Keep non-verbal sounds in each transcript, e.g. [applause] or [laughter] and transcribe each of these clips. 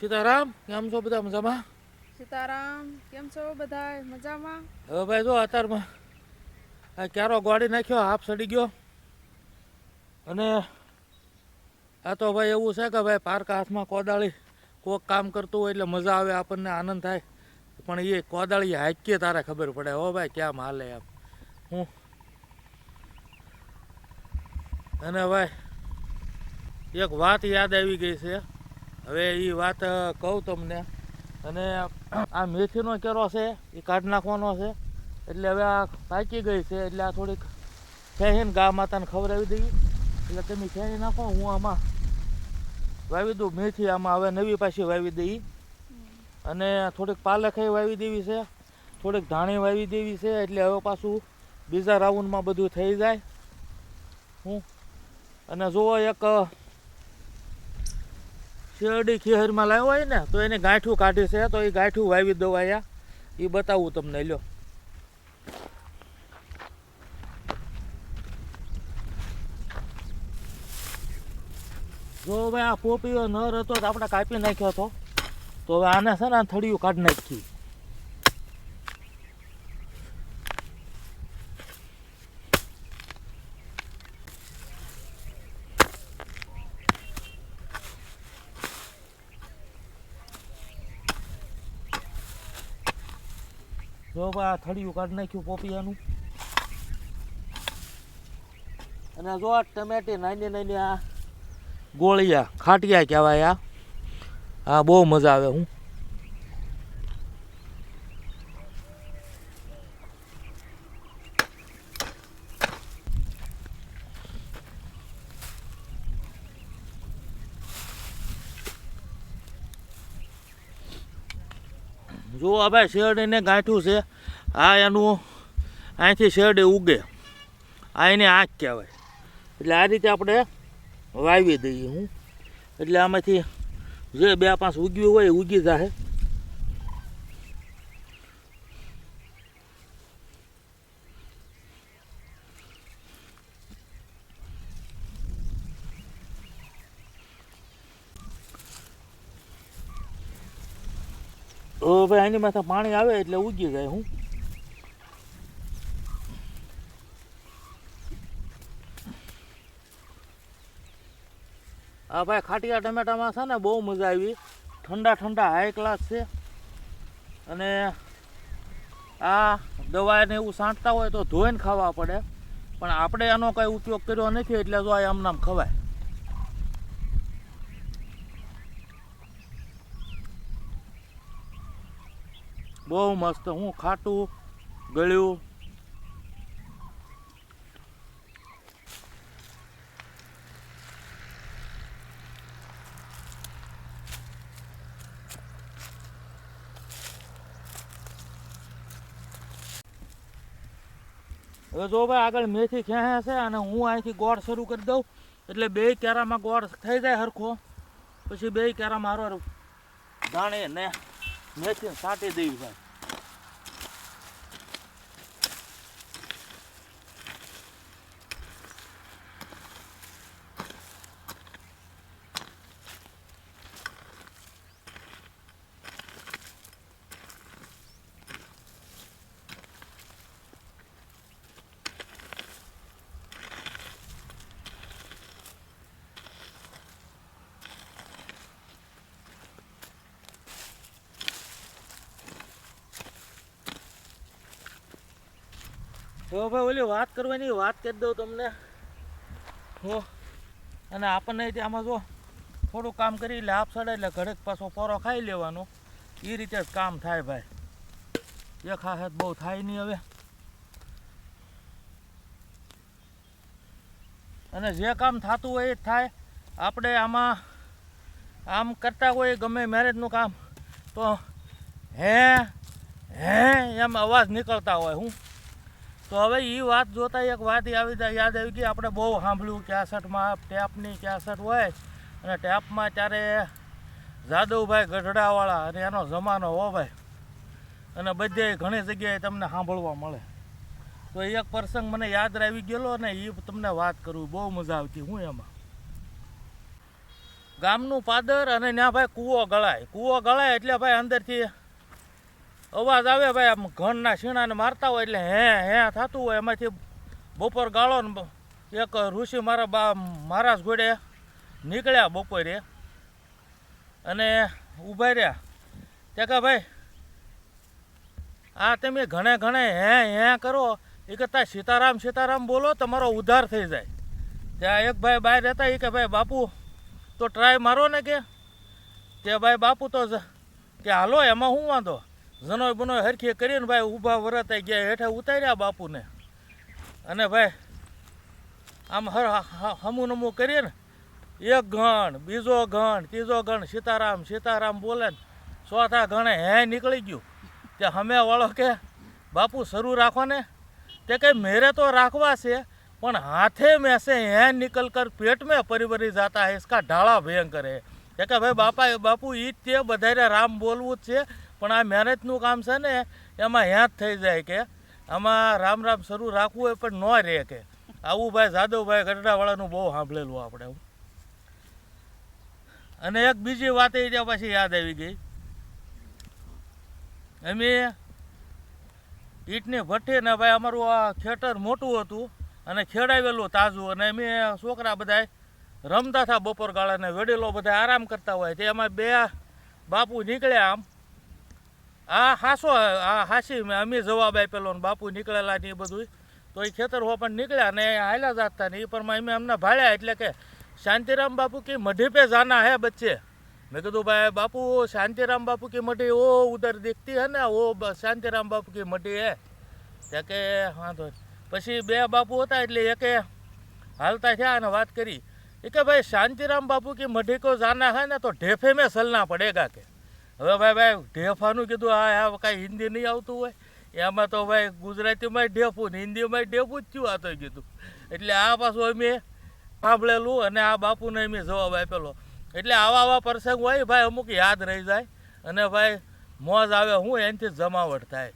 સીતારામ કેમ છો બધા મજામાં? સીતારામ કેમ છો બધા મજામાં? હવે ભાઈ જો અત્યારમાં આ ક્યારો ગોળી નાખ્યો હાફ સડી ગયો. અને આ તો ભાઈ એવું છે કે ભાઈ પાર્ક હાથમાં કોદાળી કોક કામ કરતું હોય એટલે મજા આવે આપણને આનંદ થાય. પણ એ કોદાળી હાકીએ તારે ખબર પડે. હો ભાઈ કેમ હાલે એમ. હું? અને ભાઈ એક વાત યાદ આવી ગઈ છે. હવે એ વાત કહું તમને. અને આ મેથીનો કેરો છે એ કાઢી નાખવાનો છે. એટલે હવે આ પાકી ગઈ છે, એટલે આ થોડીક ફેહીને ગા માતાને ખવડાવી દઈએ. એટલે તમે ખેહી નાખો, હું આમાં વાવી દઉં. મેથી આમાં હવે નવી પાછી વાવી દઈ અને થોડીક પાલખે વાવી દેવી છે, થોડીક ધાણી વાવી દેવી છે, એટલે હવે પાછું બીજા રાઉન્ડમાં બધું થઈ જાય. હું અને જુઓ એક શેરડી ખીહરમાં લાવ્યો હોય ને, તો એને ગાંઠું કાઢી છે, તો એ ગાંઠું વાવી દો અહીંયા. એ બતાવું તમને, લ્યો. જો હવે આ પોપીઓ નર હતો તો આપણે કાપી નાખ્યો હતો. તો હવે આને છે ને થળિયું કાઢી નાખી. આ થળિયું કાઢી નાખ્યું પોપિયાનું અને જો આ ટમેટી નાની નાની આ ગોળિયા ખાટિયા કહેવાય આ. આ બહુ મજા આવે હું. જો હવે શેરડીને ગાંઠું છે. આ એનું અહીંથી શેરડે ઉગે. આ એને આંખ કહેવાય. એટલે આ રીતે આપણે વાવી દઈએ હું. એટલે આમાંથી જે બે પાંચ ઉગ્યું હોય એ ઉગી જાય તો ભાઈ એની માથે પાણી આવે એટલે ઉગી જાય હું. હા ભાઈ ખાટિયા ટમેટામાં છે ને બહુ મજા આવી. ઠંડા ઠંડા હાઈ ક્લાસ છે. અને આ દવાને એવું છાંટતા હોય તો ધોઈને ખાવા પડે. પણ આપણે આનો કંઈ ઉપયોગ કર્યો નથી એટલે જો આ આમનામ ખવાય. બહુ મસ્ત, હું ખાટું, ગળ્યું હવે જો ભાઈ આગળ મેથી ખેંચે છે અને હું અહીંથી ગોળ શરૂ કરી દઉં. એટલે બે કેરામાં ગોળ થઈ જાય હરખો. પછી બે કેરા મારો દાણે ને મેથી સાટી દેવી ભાઈ. ભાઈ ઓલી વાત કરવાની વાત કરી દઉં તમને. હો. અને આપણને આમાં જો થોડું કામ કરી એટલે આપ એટલે ઘડેક પાછો પોરો ખાઈ લેવાનો. એ રીતે જ કામ થાય ભાઈ. એક હાથ બહુ થાય નહીં હવે. અને જે કામ થતું હોય એ જ થાય. આપણે આમાં આમ કરતા હોય ગમે મેરેજનું કામ. તો હે હે એમ અવાજ નીકળતા હોય હું. તો હવે એ વાત જોતા એક વાત આવી યાદ આવી ગઈ આપણે બહુ સાંભળ્યું કેસેટમાં ટેપની કેસેટ હોય અને ટેપમાં ત્યારે જાદવભાઈ ગઢડાવાળા અને એનો જમાનો હો ભાઈ. અને બધે ઘણી જગ્યાએ તમને સાંભળવા મળે. તો એક પ્રસંગ મને યાદ આવી ગયેલો ને એ તમને વાત કરું, બહુ મજા આવતી હું એમાં. ગામનું પાદર અને ત્યાં ભાઈ કૂવો ગળાય. કૂવો ગળાય એટલે ભાઈ અંદરથી અવાજ આવે ભાઈ, આમ ઘણના શીણાને મારતા હોય એટલે હે હે થતું હોય. એમાંથી બપોર ગાળો ને એક ઋષિ મારા બા મહારાજ ઘોડે નીકળ્યા બપોરે અને ઊભા રહ્યા. તે કે ભાઈ, આ તમે ઘણે ઘણે હે હે કરો. એ કરતા સીતારામ સીતારામ બોલો, તમારો ઉદ્ધાર થઈ જાય. ત્યાં એક ભાઈ બહાર રહેતા એ કે ભાઈ, બાપુ, તો ટ્રાય મારો ને કે? તે ભાઈ, બાપુ તો કે, હાલો, એમાં શું વાંધો? જનોય બનોય હરખી કરીને ભાઈ ઊભા વરતાઈ ગયા, હેઠે ઉતાર્યા બાપુને. અને ભાઈ, આમ હર હમું નમું કરીએ ને, એક ગણ, બીજો ગણ, ત્રીજો ગણ, સીતારામ સીતારામ બોલે ને, ચોથા ગણે હે નીકળી ગયું. તે હમે વાળો કે, બાપુ, શરૂ રાખો ને. તે કંઈ મેરે તો રાખવા છે, પણ હાથે મેસે હે નીકળ કર, પેટ મેં પરિવરી જાતા હે ઢાળા ભયંકર હે. કે, ભાઈ બાપા બાપુ, ઈ તે બધાને રામ બોલવું જ છે પણ આ મહેનતનું કામ છે ને, એમાં હેત થઈ જાય કે આમાં રામ રામ શરૂ રાખવું હોય પણ ન રહે કે. આવું ભાઈ જાદવભાઈ ગઢડાવાળાનું બહુ સાંભળેલું આપણે અને એક બીજી વાત એ ત્યાં પછી યાદ આવી ગઈ. અમે ઈંટની ભઠ્ઠી ને ભાઈ અમારું આ ખેતર મોટું હતું અને ખેડાવેલું તાજું અને અમે છોકરા બધા રમતા હતા બપોર ગાળાને વડીલો બધા આરામ કરતા હોય. તે એમાં બે બાપુ નીકળ્યા આમ. આ હાસો આ હાસી મેં અમે જવાબ આપેલો ને બાપુ નીકળેલા ને એ બધું તો એ ખેતર હો પણ નીકળ્યા ને હાલ્યા જાતા ને એ પણ અમે એમને ભાળ્યા એટલે કે શાંતિરામ બાપુ की मढ़ी पे जाना है बच्चे मैं कह भाई बापू शांतिराम बापू की मढ़ी वो उधर दिखती है ना वो ब- शांतिराम बापू की मढ़ी है ત્યાં કે હા તો પછી બે બાપુ હતા એટલે એકે હાલતા થયા અને વાત કરી એ કે ભાઈ શાંતિરામ બાપુ की मढ़ी को जाना है ना तो ढेफे में चलना पड़ेगा કે હવે ભાઈ ભાઈ, ઢેફાનું કીધું, હા હા કાંઈ હિન્દી નહીં આવતું હોય. એમાં તો ભાઈ ગુજરાતીમાં ઢેફું ને હિન્દીમાં ઢેફું જ થયું આ તો કીધું. એટલે આ પાછું અમે સાંભળેલું અને આ બાપુને મેં જવાબ આપેલો. એટલે આવા આવા પ્રસંગ હોય, ભાઈ, અમુક યાદ રહી જાય. અને ભાઈ, મોજ આવે, હું એનાથી જમાવટ થાય.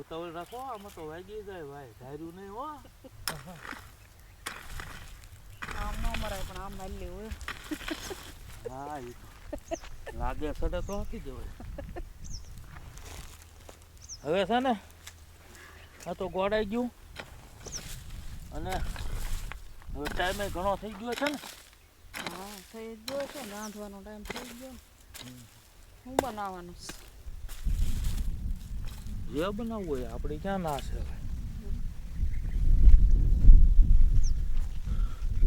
ઉતાવળ રાખો, આમાં તો વાગી જાય, ભાઈ. ધાર્યું નહીં, હો. આમ ન મરાય પણ આમ મારી લેવું હા એ. લાગે સડે તો આપી દેવાય હવે છે ને આ તો ગોડાઈ ગયું અને હવે ટાઈમે ઘણો થઈ ગયો છે ને થઈ ગયો છે રાંધવાનો ટાઈમ થઈ ગયો શું બનાવવાનું જે બનાવવું હોય આપણે ક્યાં ના છે ભાઈ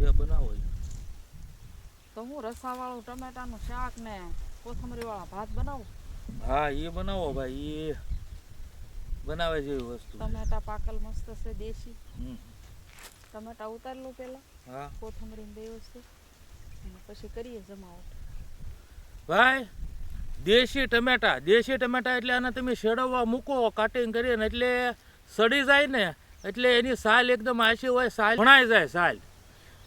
જે બનાવો તો હું રસાવાળું ટમેટાનું શાક ને કોથમરી વાળા ભાત બનાવું? હા એ બનાવો ભાઈ એ બનાવે જેવી વસ્તુ. ટમેટા પાકલ મસ્ત છે દેશી. ટમેટા ઉતારી લઉં પહેલા હા. કોથમરી બે વસ્તુ અને પછી કરીએ જમાવટ. ભાઈ દેશી ટમેટા દેશી ટમેટા એટલે આને તમે શેડવવા મૂકો કટિંગ કરીને એટલે સડી જાય ને એટલે એની સાલ એકદમ આછી હોય સાલ ભણાઈ જાય સાલ.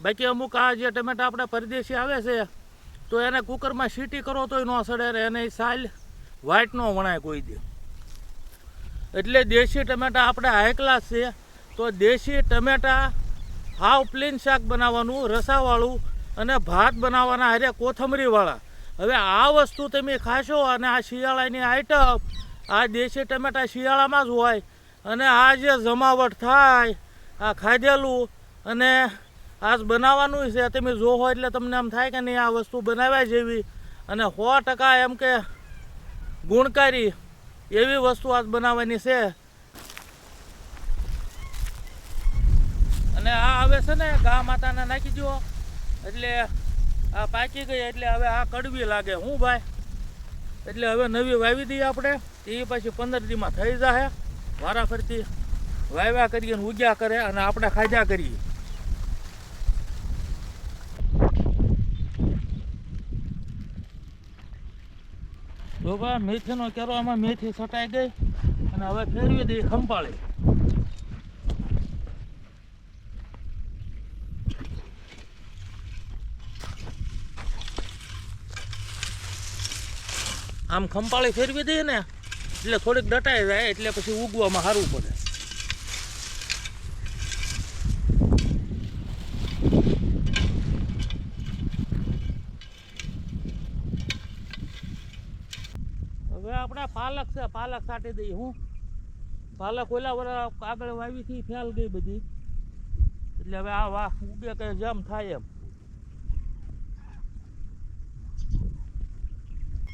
બાકી અમુક આ જે ટમેટા આપણા પરદેશી આવે છે, તો એને કુકરમાં સીટી કરો તોય ન સડે એને સાલ વ્હાઈટ ન વણાય કોઈ દે. એટલે દેશી ટમેટા આપણે હાઈ ક્લાસ છે, તો દેશી ટમેટા હાવ પ્લેન શાક બનાવવાનું, રસાવાળું અને ભાત બનાવવાના હારે કોથમરીવાળા. હવે આ વસ્તુ તમે ખાશો અને આ શિયાળાની આઈટમ આ દેશી ટમેટા શિયાળામાં જ હોય અને આ જે જમાવટ થાય, આ ખાધેલું અને આજ બનાવવાનું છે. તમે જોવો એટલે તમને એમ થાય કે નહીં આ વસ્તુ બનાવ્યા જેવી. અને સો ટકા એમ કે ગુણકારી એવી વસ્તુ આજ બનાવવાની છે. અને આ હવે છે ને ગા માતાને નાખી દો એટલે આ પાકી ગઈ એટલે હવે આ કડવી લાગે. હું ભાઈ? એટલે હવે નવી વાવી દઈએ આપણે. એ પછી પંદર દીમાં થઈ જાય વારા ફરતી વાવ્યા કરીએ ઉગ્યા કરે અને આપણે ખાધા કરીએ. જો મેથીનો કેરો આમાં મેથી છટાઈ ગઈ અને હવે ફેરવી દઈએ ખંપાળી. આમ ખંપાળી ફેરવી દઈએ ને, એટલે થોડીક દટાઈ જાય, એટલે પછી ઉગવામાં સારું પડે હવે આપણે પાલક છે, પાલક સાટી દઈએ હું. પાલક ઓલા વરા આગળ વાવી ફેલ ગઈ બધી. એટલે હવે આ વાહ, ઉગે કે જેમ થાય એમ.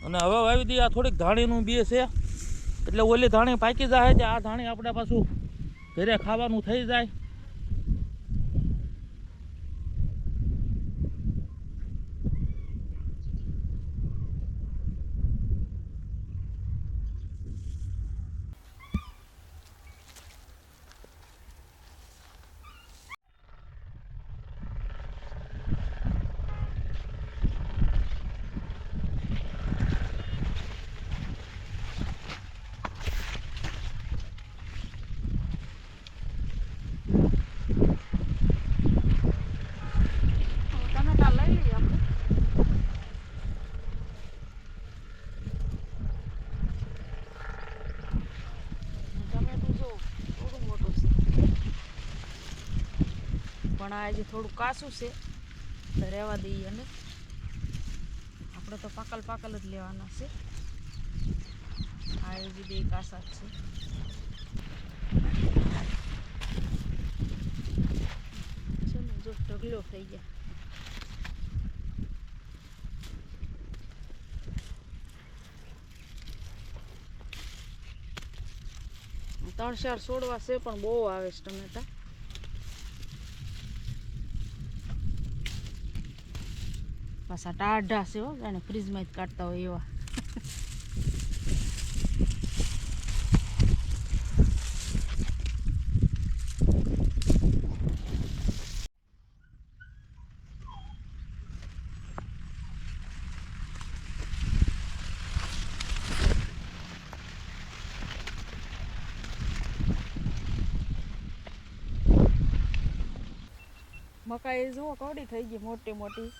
અને હવે વાવી દઈએ, આ થોડીક ધાણીનું બી છે. એટલે ઓલી ધાણી પાકી જાય છે આ ધાણી આપણે પાછું ઘરે ખાવાનું થઈ જાય હવે ટમેટા લઈ લઈએ આપણે ટમેટું જો થોડું મોટું છે પણ આ હજી થોડું કાસું છે. તો રહેવા દઈએ અને આપણે તો પાકલ પાકલ જ લેવાના છે. આ હજી બે કાસા જ છે. જો ઢગલો થઈ ગયા. ત્રણ ચાર છોડવા છે, પણ બહુ આવે છે ટમેટા. પાછા ટાઢા છે હો જાણે ફ્રીજમાં જ કાઢતા હોય એવા. મકાઈ જુઓ, કવડી થઈ ગઈ મોટી મોટી.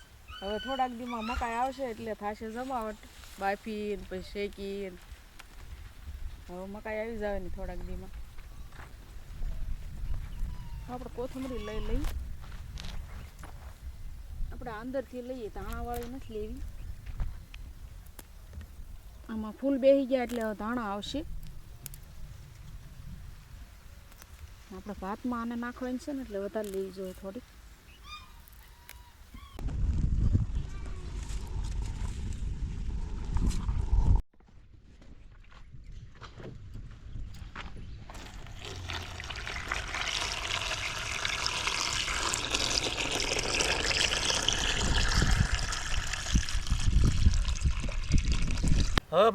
હવે થોડાક દીમાં મકાઈ આવશે એટલે થશે જમાવટ. બાફી ને પછી શેકી હવે મકાઈ આવી જાવે ને થોડાક દીમાં. આપણે કોથમરી લઈ લઈ. આપણે અંદરથી લઈએ, ધાણાવાળી નથી લેવી. આમાં ફૂલ બેસી ગયા એટલે ધાણા આવશે. આપણે ભાતમાં આને નાખવાની છે ને એટલે વધારે લેવી જોઈએ થોડી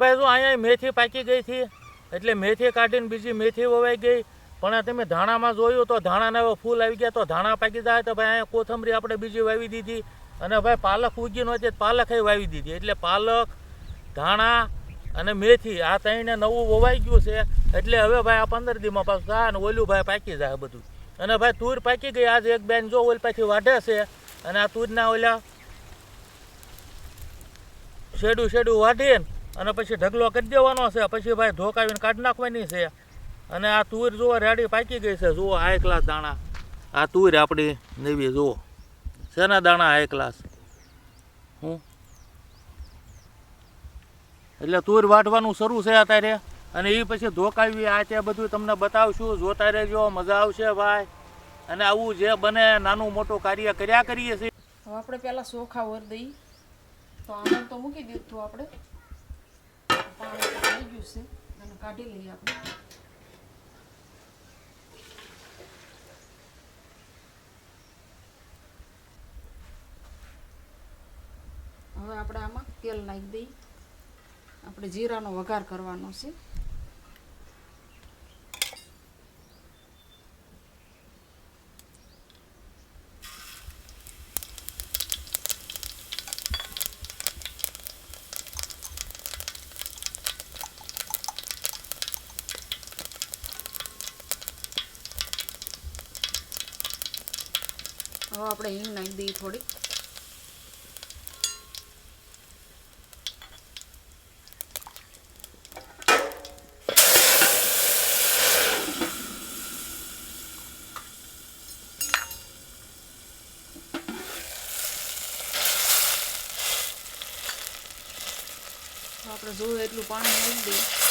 ભાઈ જો અહીંયા મેથી પાકી ગઈ હતી એટલે મેથી કાઢીને બીજી મેથી વવાઈ ગઈ. પણ તમે ધાણામાં જોયું તો ધાણાના હવે ફૂલ આવી ગયા તો ધાણા પાકી જાય તો ભાઈ અહીંયા કોથમરી આપણે બીજી વાવી દીધી. અને ભાઈ પાલક ઉગી નહોતી પાલક એ વાવી દીધી. એટલે પાલક, ધાણા અને મેથી આ ત્રણે નવું વવાઈ ગયું છે. એટલે હવે ભાઈ આ પંદર દીમાં પાછું થાય અને ઓલું ભાઈ પાકી જાય બધું. અને ભાઈ તુર પાકી ગઈ. આજે એક બેન જો ઓલ પાછી વાઢે છે અને આ તુરના ઓલા શેડું શેડું વાઢીને અને પછી ઢગલો કરી દેવાનો છે. પછી ભાઈ ધોકાવીને કાઢી નાખવાની છે. અને આ તુર જુઓ, રેડી પાકી ગઈ છે. જુઓ હાઈ ક્લાસ દાણા. આ તુર આપણી નવી, જુઓ. શેના દાણા હાઈ ક્લાસ હું? એટલે તુર વાઢવાનું શરૂ છે અત્યારે. અને એ પછી ધોકાવી, આ તે બધું તમને બતાવશું. જોતા રહેજો, મજા આવશે ભાઈ. અને આવું જે બને નાનું મોટું કાર્ય કર્યા કરીએ છીએ. આપણે પેલા ચોખા વર દઈ. તો આનંદ તો મૂકી દીધું આપણે. પાણી ગયું છે. અને કાઢી લઈએ આપણે. હવે આપણે આમાં તેલ નાખી દઈ આપણે જીરાનો વઘાર કરવાનો છે. હવે આપણે હિંગ નાખી દઈએ થોડી આપણે જોયું એટલું પાણી નાખી દઈએ.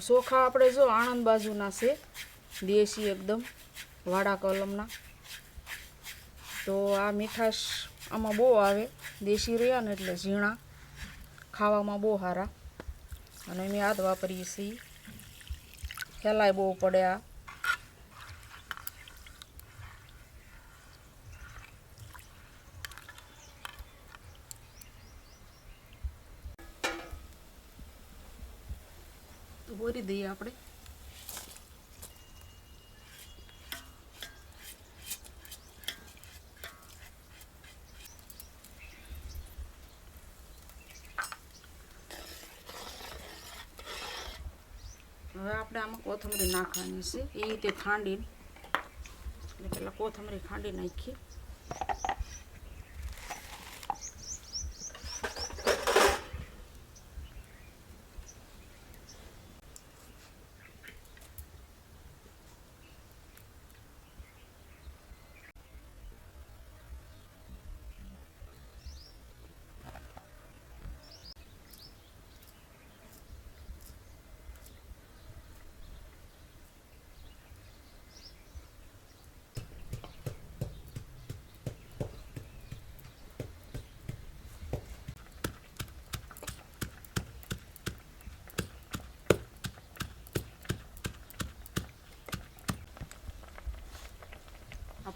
ચોખા આપણે જો આણંદ બાજુના છે, દેશી એકદમ, વાડા કલમના. તો આ મીઠાશ આમાં બહુ આવે, દેશી રહ્યા ને એટલે ઝીણા, ખાવામાં બહુ સારા અને અમે આ વાપરીએ છીએ. ખેલાય બહુ પડે આ. તો બોરી દઈએ આપણે. હવે આપણે આમાં કોથમરી નાખવાની છે. એ રીતે ખાંડીને, એટલે પહેલાં કોથમરી ખાંડી નાખી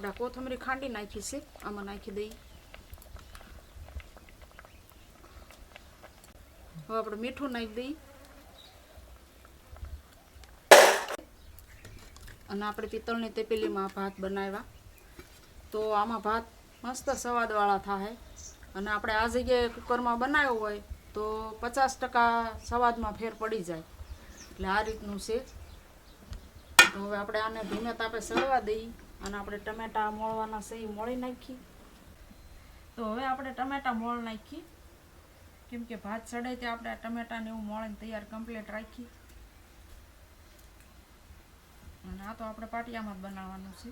આપણે કોથમરી ખાંડી નાખી છે. આમાં નાખી દઈએ. હવે આપણે મીઠું નાખી દઈએ. અને આપણે પિત્તળની તેપેલીમાં ભાત બનાવ્યા. તો આમાં ભાત મસ્ત સવાદવાળા થાય. અને આપણે આ જગ્યાએ કુકરમાં બનાવ્યો હોય તો પચાસ ટકા સવાદમાં ફેર પડી જાય. એટલે આ રીતનું છે. તો હવે આપણે આને ધીમે તાપે સળવા દઈએ. અને આપણે ટમેટા મોળવાના છે એ મોળી નાખી. તો હવે આપણે ટમેટા મોળ નાખી. કેમ કે ભાત ચડે તે આપણે ટમેટાને એવું મોળીને તૈયાર કમ્પ્લીટ રાખી. અને આ તો આપણે પાટિયામાં જ બનાવવાનું છે.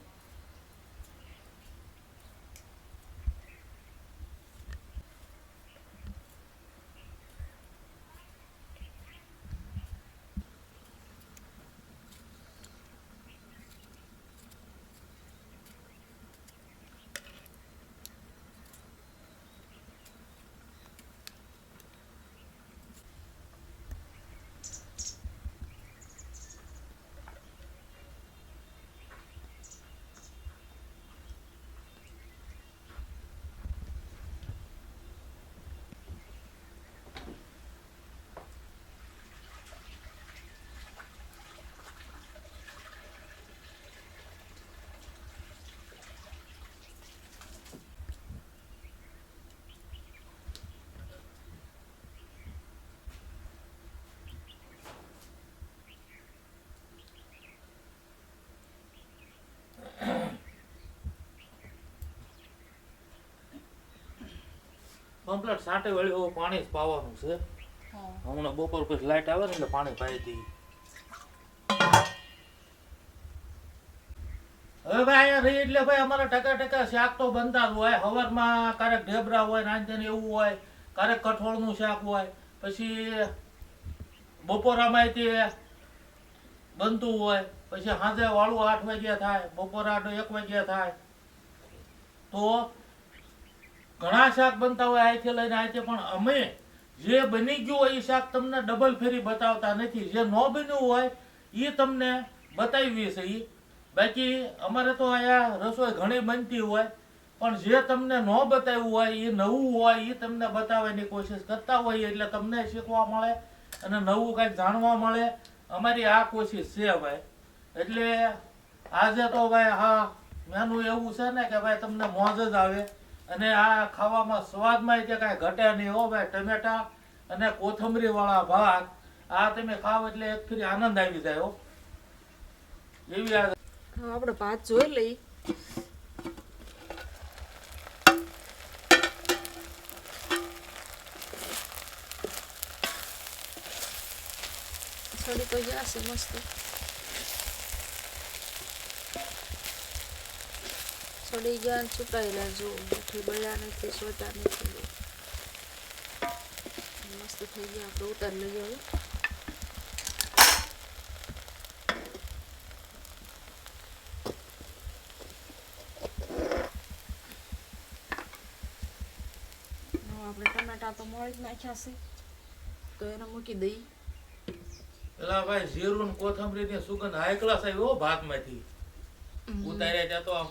કમ્પ્લેટ સાંટે વળી એવું પાણી જ પાવાનું છે. હમણાં બપોર પછી લાઈટ આવે ને એટલે પાણી પાઈ દઈ હવે ભાઈ અહીંયા રહી એટલે ભાઈ અમારે ટકા ટકા શાક તો બનતા જ હોય. હવારમાં ક્યારેક ઢેબરા હોય નાંજન એવું હોય ક્યારેક કઠોળનું શાક હોય પછી બપોરામાં તે બનતું હોય પછી સાંજે વાળું આઠ વાગ્યા થાય બપોરા આઠ એક વાગ્યા થાય. તો ઘણા શાક બનતા હોય અહીંથી લઈને અહીંથી પણ અમે જે બની ગયું હોય એ શાક તમને ડબલ ફેરી બતાવતા નથી. જે ન બન્યું હોય એ તમને બતાવીએ છે એ બાકી અમારે તો અહીંયા રસોઈ ઘણી બનતી હોય, પણ જે તમને ન બતાવ્યું હોય, એ નવું હોય, એ તમને બતાવવાની કોશિશ કરતા હોય એટલે તમને શીખવા મળે અને નવું કંઈક જાણવા મળે. અમારી આ કોશિશ છે ભાઈ એટલે આજે તો ભાઈ હા, મેનું એવું છે ને કે ભાઈ તમને મોજ જ આવે. અને આ ખાવામાં સ્વાદમાં તે કાંઈ ઘટે નહીં હો ભાઈ, ટમેટા અને કોથમરી વાળા ભાત, આ તમે ખાવ એટલે એક ફરી આનંદ આવી જાય એવી આ આપણે ભાત જોઈ લઈ થોડી તો ગયા મસ્ત. બળી ગયા ને સુકાયેલા જો મુઠ્ઠી બળ્યા નથી સોચા નથી. મસ્ત થઈ ગયા આપણે ઉતારી લઈએ હવે આપણે ટમેટા તો મળી જ નાખ્યા છે તો એને મૂકી દઈ પેલા ભાઈ જીરું કોથમરી ની સુગંધ હાઈ ક્લાસ આવી હો ભાતમાંથી. ઉતાર્યા ત્યાં તો આમ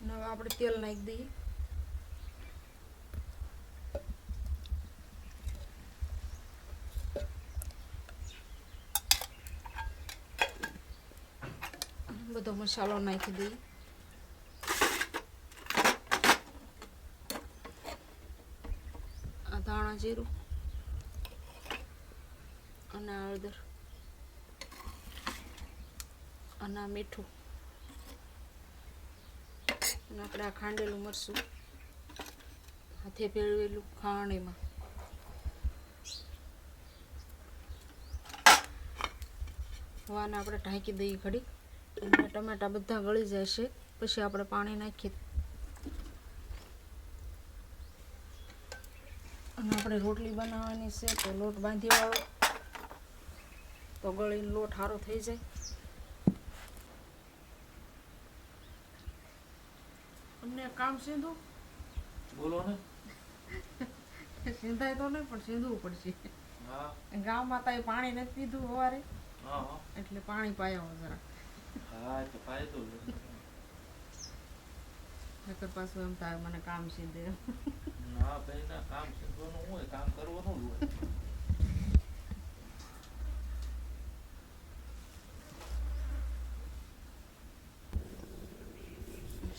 અને હવે આપણે તેલ નાખી દઈએ બધો મસાલો નાખી દઈએ આ ધાણા જીરું અને હળદર અને મીઠું. આપણે આ ખાંડેલું મરસું હાથે ભેળવેલું ખાણ એમાં. હવાને આપણે ઢાંકી દઈએ ઘડી. અને ટમેટા બધા ગળી જશે. પછી આપણે પાણી નાખીએ. અને આપણે રોટલી બનાવવાની છે, તો લોટ બાંધી વાળો તો ગળીને લોટ સારો થઈ જાય. એક બોલો ને [laughs] સિંધાય તો નહીં પણ સીધવું પડશે. ગામમાં તો પાણી નથી પીધું સવારે. એટલે પાણી પાયા જરા. હા તો ફાયદો છે. નકર પાછું એમ થાય મને કામ સીધે. ના ભાઈ ના કામ શીખવાનું હોય કામ કરવાનું હોય.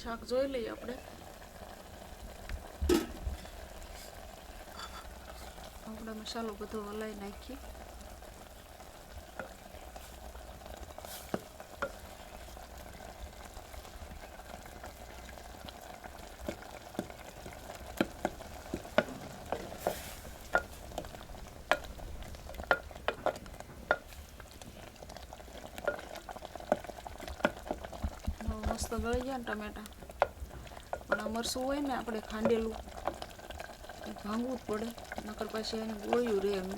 શાક જોઈ લઈએ આપણે. આપણે મસાલો બધો હલાઈ નાખીએ હવે મસ્ત ગળી ગયા ને ટમેટા પણ આ મરસું હોય ને આપણે ખાંડેલું એ ભાંગવું જ પડે. નકર પાછી એને ગોળ્યું રહે એમને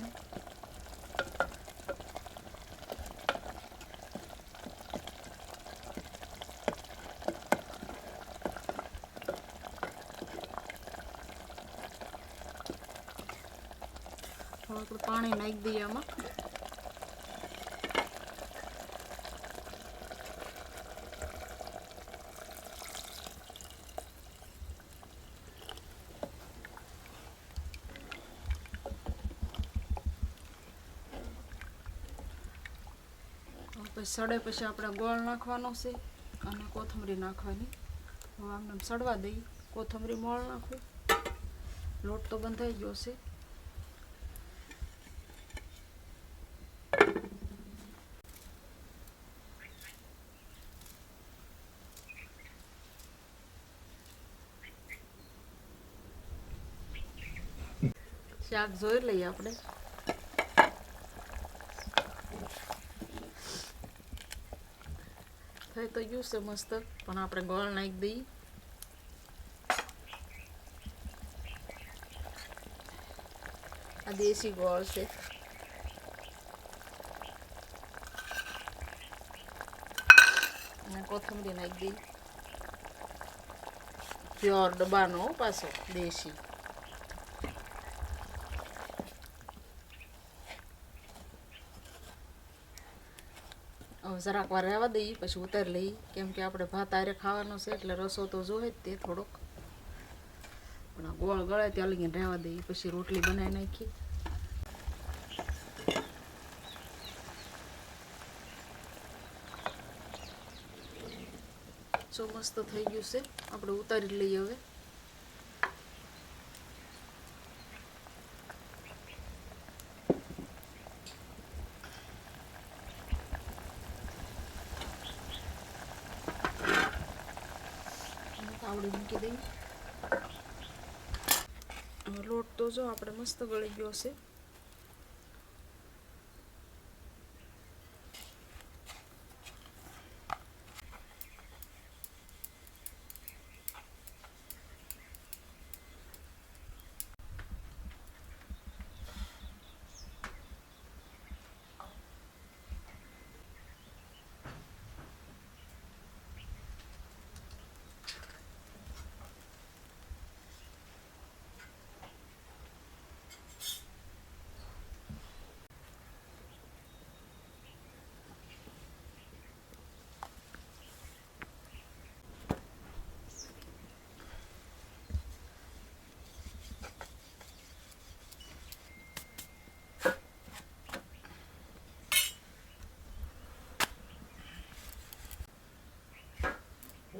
આપણે પાણી નાખી દઈએ આમાં હવે પછી સડે પછી આપણે ગોળ નાખવાનો છે અને કોથમરી નાખવાની. હવે આમને સડવા દઈ કોથમરી મોળ નાખું. લોટ તો બંધાઈ ગયો છે. શાક જોઈ લઈએ આપણે. થઈ તો ગયું છે મસ્ત પણ આપણે ગોળ નાખી દઈએ આ દેશી ગોળ છે અને કોથમરી નાખી દઈ પ્યોર ડબ્બાનો પાછો દેશી જરાક વાર રહેવા દઈએ, પછી ઉતારી લઈએ. કેમ કે આપણે ભાત આરે ખાવાનો છે એટલે રસો તો જોવે જ તે થોડોક. પણ આ ગોળ ગળે ત્યાં લગીને રહેવા દઈએ, પછી રોટલી બનાવી નાખી ચોમસ્ત થઈ ગયું છે. આપણે ઉતારી લઈએ હવે તાવડી મૂકી દઈએ હવે લોટ તો જો આપણે મસ્ત ગળી ગયો છે.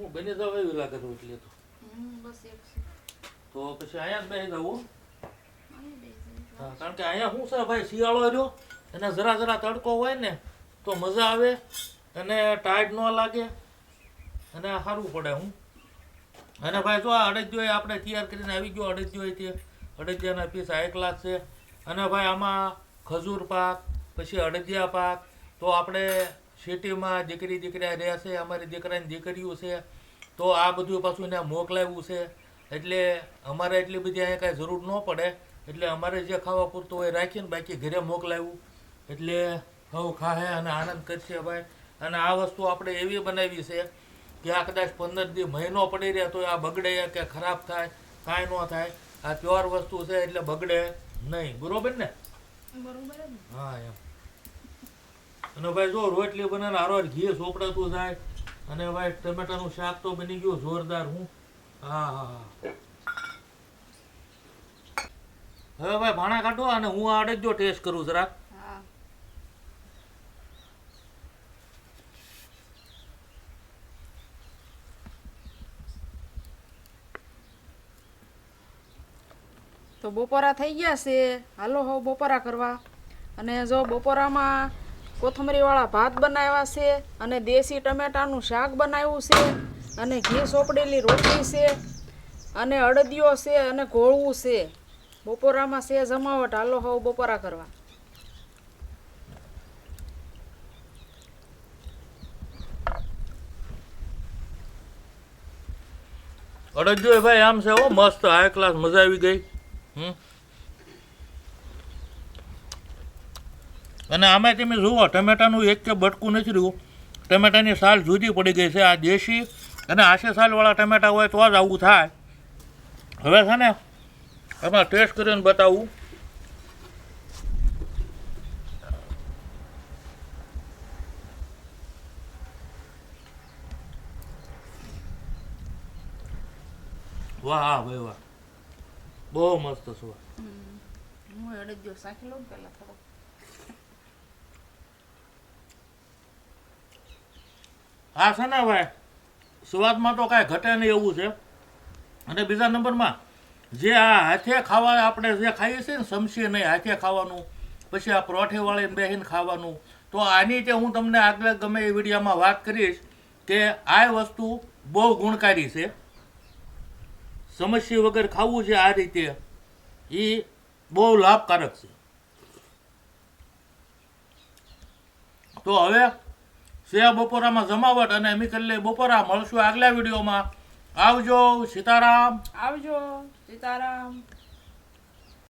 બની જાવ એવી લાગે તો એટલે તો તો પછી અહીંયા જ બેસી જવું હા, કારણ કે અહીંયા શું છે ભાઈ શિયાળો રહ્યો એને જરા જરા તડકો હોય ને તો મજા આવે અને ટાઈટ ન લાગે અને સારું પડે હું. અને ભાઈ જો આ અડદિયો આપણે તૈયાર કરીને આવી ગયો અડદિયો તે અડદિયાના પીસ આ એક લાખ છે. અને ભાઈ આમાં ખજૂર પાક પછી અડદિયા પાક તો આપણે સિટીમાં દીકરી દીકરા રહે છે અમારી દીકરાની દીકરીઓ છે તો આ બધું પાછું એને મોકલાવ્યું છે. એટલે અમારે એટલી બધી અહીંયા કાંઈ જરૂર ન પડે. એટલે અમારે જે ખાવા પૂરતું હોય રાખીને બાકી ઘરે મોકલાવ્યું. એટલે હવ ખાહે અને આનંદ કરશે ભાઈ. અને આ વસ્તુ આપણે એવી બનાવી છે કે આ કદાચ પંદર દી મહિનો પડી રહે તો આ બગડે કે ખરાબ થાય કાંઈ ન થાય. આ પ્યોર વસ્તુ છે એટલે બગડે નહીં. બરોબર ને? બરોબર હા એમ. અને ભાઈ જો રોટલી બનાવીને હારો ઘી સોપડાતું જાય, અને ભાઈ ટમેટાનું શાક તો બની ગયું જોરદાર, હું. હા હા હા. હવે ભાઈ ભાણા કાઢો અને હું આ અડદજો ટેસ્ટ કરું જરાક. તો બપોરા થઈ ગયા છે. હાલો હો બપોરા કરવા. અને જો બપોરામાં કોથમરીવાળા ભાત બનાવ્યા છે અને દેશી ટમેટાનું શાક બનાવ્યું છે અને ઘી સોપડેલી રોટલી છે અને અડદિયો છે અને ઘોળવું છે. બપોરામાં છે જમાવટ. હાલો હવ બપોરા કરવા. અડદિયો ભાઈ આમ છે હો, મસ્ત હાઈ ક્લાસ મજા આવી ગઈ. હમ? અને આમાં તમે જુઓ, ટમેટાનું એક કે બટકું નથી રહ્યું. ટમેટાની સાલ જુદી પડી ગઈ છે, આ દેશી અને આશી સાલવાળા ટમેટા હોય તો જ આવું થાય. હવે છે ને એમાં ટેસ્ટ કરીને બતાવું. વાહ ભાઈ વાહ. બહુ મસ્ત વાહ. હું અડદિયો સાખી લઉં પહેલાં થોડો હા, છે ને ભાઈ સ્વાદમાં તો કાંઈ ઘટે નહીં એવું છે. અને બીજા નંબરમાં, જે આ હાથે ખાવા આપણે જે ખાઈએ છીએ ને સમસીએ નહીં હાથે ખાવાનું, પછી આ પરોઠે વાળીને બેસીને ખાવાનું, તો આની તે હું તમને આગળ ગમે એ વિડીયોમાં વાત કરીશ કે આ વસ્તુ બહુ ગુણકારી છે. સમસ્યા વગર ખાવું છે આ રીતે એ બહુ લાભકારક છે. તો હવે સે બપોરામાં જમાવટ અને કરી બપોરા મળશું આગલા વિડીયોમાં. આવજો સીતારામ. આવજો સીતારામ.